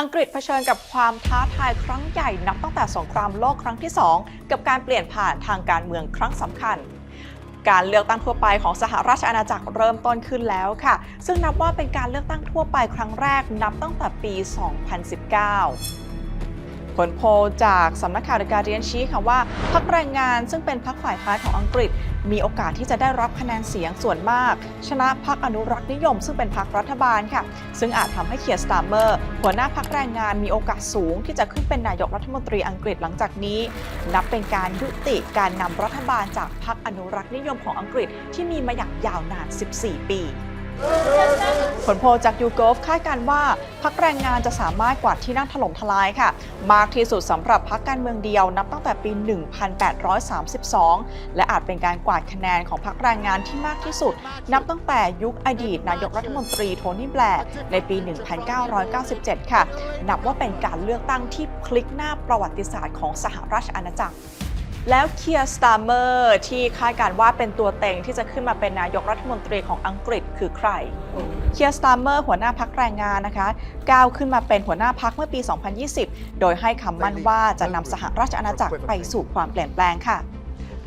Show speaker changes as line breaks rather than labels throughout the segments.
อังกฤษเผชิญกับความท้าทายครั้งใหญ่นับตั้งแต่สงครามโลกครั้งที่ 2 กับการเปลี่ยนผ่านทางการเมืองครั้งสำคัญ การเลือกตั้งทั่วไปของสหราชอาณาจักรเริ่มต้นขึ้นแล้วค่ะ ซึ่งนับว่าเป็นการเลือกตั้งทั่วไปครั้งแรกนับตั้งแต่ปี 2019ผลโพลจากสำนักข่าว The Guardian ชี้ค่ะว่าพรรคแรงงานซึ่งเป็นพรรคฝ่ายค้านของอังกฤษ มีโอกาสที่จะได้รับคะแนนเสียงส่วนมาก ชนะพรรคอนุรักษ์นิยม ซึ่งเป็นพรรครัฐบาลค่ะ ซึ่งอาจทำให้เคียร์สตาร์เมอร์หัวหน้าพรรคแรงงานมีโอกาสสูง ที่จะขึ้นเป็นนายกรัฐมนตรีอังกฤษหลังจากนี้ นับเป็นการยุติการนำรัฐบาลจากพรรคอนุรักษ์นิยมของอังกฤษที่มีมาอย่างยาวนาน 14 ปี ผลโพลจากยูโกฟคาดการว่าพรรคแรงงานจะสามารถกวาดที่นั่งถล่มทลายค่ะ มากที่สุดสำหรับพรรคการเมืองเดียวนับตั้งแต่ปี 1832 และอาจเป็นการกวาดคะแนนของพรรคแรงงานที่มากที่สุด นับตั้งแต่ยุคอดีตนายกรัฐมนตรีโทนี่แบร์ในปี 1997 ค่ะ นับว่าเป็นการเลือกตั้งที่พลิกหน้าประวัติศาสตร์ของสหราชอาณาจักร แล้วเคียร์สตาร์เมอร์ที่คาดการณ์ว่าเป็นตัวเต็งที่จะขึ้นมาเป็นนายกรัฐมนตรีของอังกฤษคือใครเคียร์สตาร์เมอร์หัวหน้าพักแรงงานนะคะก้าวขึ้นมาเป็นหัวหน้าพักเมื่อปี 2020 โดยให้คำมั่นว่าจะนำสหราชอาณาจักรไปสู่ความเปลี่ยนแปลงค่ะ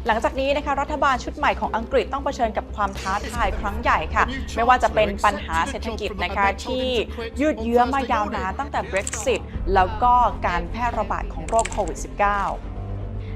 หลังจากนี้นะคะรัฐบาลชุดใหม่ของอังกฤษต้องเผชิญกับความท้าทายครั้งใหญ่ค่ะ ไม่ว่าจะเป็นปัญหาเศรษฐกิจนะคะที่ยืดเยื้อมายาวนานตั้งแต่ Brexit แล้วก็การแพร่ระบาดของโรคโควิด -19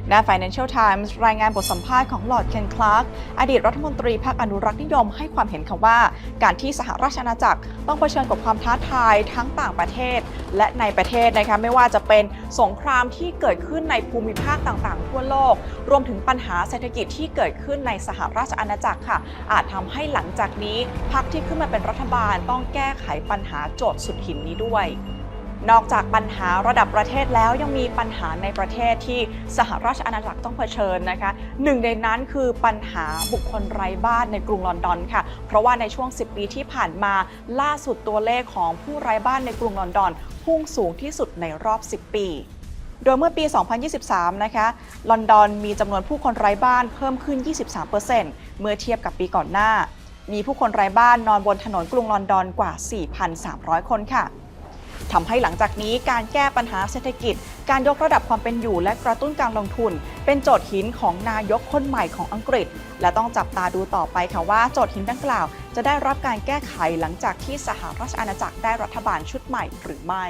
หน้า Financial Times รายงานบทสัมภาษณ์ของลอร์ดเคนคลาร์กอดีตรัฐมนตรีพรรคอนุรักษ์นิยมให้ความเห็นค่ะว่า การที่สหราชอาณาจักรต้องเผชิญกับความท้าทายทั้งต่างประเทศ และในประเทศนะคะไม่ว่าจะเป็นสงครามที่เกิดขึ้นในภูมิภาคต่างๆ ทั่วโลก รวมถึงปัญหาเศรษฐกิจที่เกิดขึ้นในสหราชอาณาจักรค่ะ อาจทำให้หลังจากนี้พรรคที่ขึ้นมาเป็นรัฐบาลต้องแก้ไขปัญหาโจทย์สุดหินนี้ด้วย นอกจากปัญหาระดับประเทศแล้วยังมีปัญหาในประเทศที่สหราชอาณาจักรต้องเผชิญนะคะหนึ่งในนั้นคือปัญหาบุคคลไร้บ้านในกรุงลอนดอนค่ะ เพราะว่าในช่วง 10 ปีที่ผ่านมาล่าสุดตัวเลขของผู้ไร้บ้านในกรุงลอนดอน พุ่งสูงที่สุดในรอบ 10 ปีโดยเมื่อปี 2023 นะคะ ลอนดอนมีจำนวนผู้คนไร้บ้านเพิ่มขึ้น 23%เมื่อเทียบกับปีก่อนหน้า มีผู้คนไร้บ้านนอนบนถนนกรุงลอนดอนกว่า 4,300 คนค่ะ ทำให้หลังจากนี้การแก้ปัญหาเศรษฐกิจ การยกระดับความเป็นอยู่ และกระตุ้นการลงทุน เป็นโจทย์หินของนายกคนใหม่ของอังกฤษ และต้องจับตาดูต่อไปค่ะว่าโจทย์หินดังกล่าว จะได้รับการแก้ไขหลังจากที่สหราชอาณาจักรได้รัฐบาลชุดใหม่หรือไม่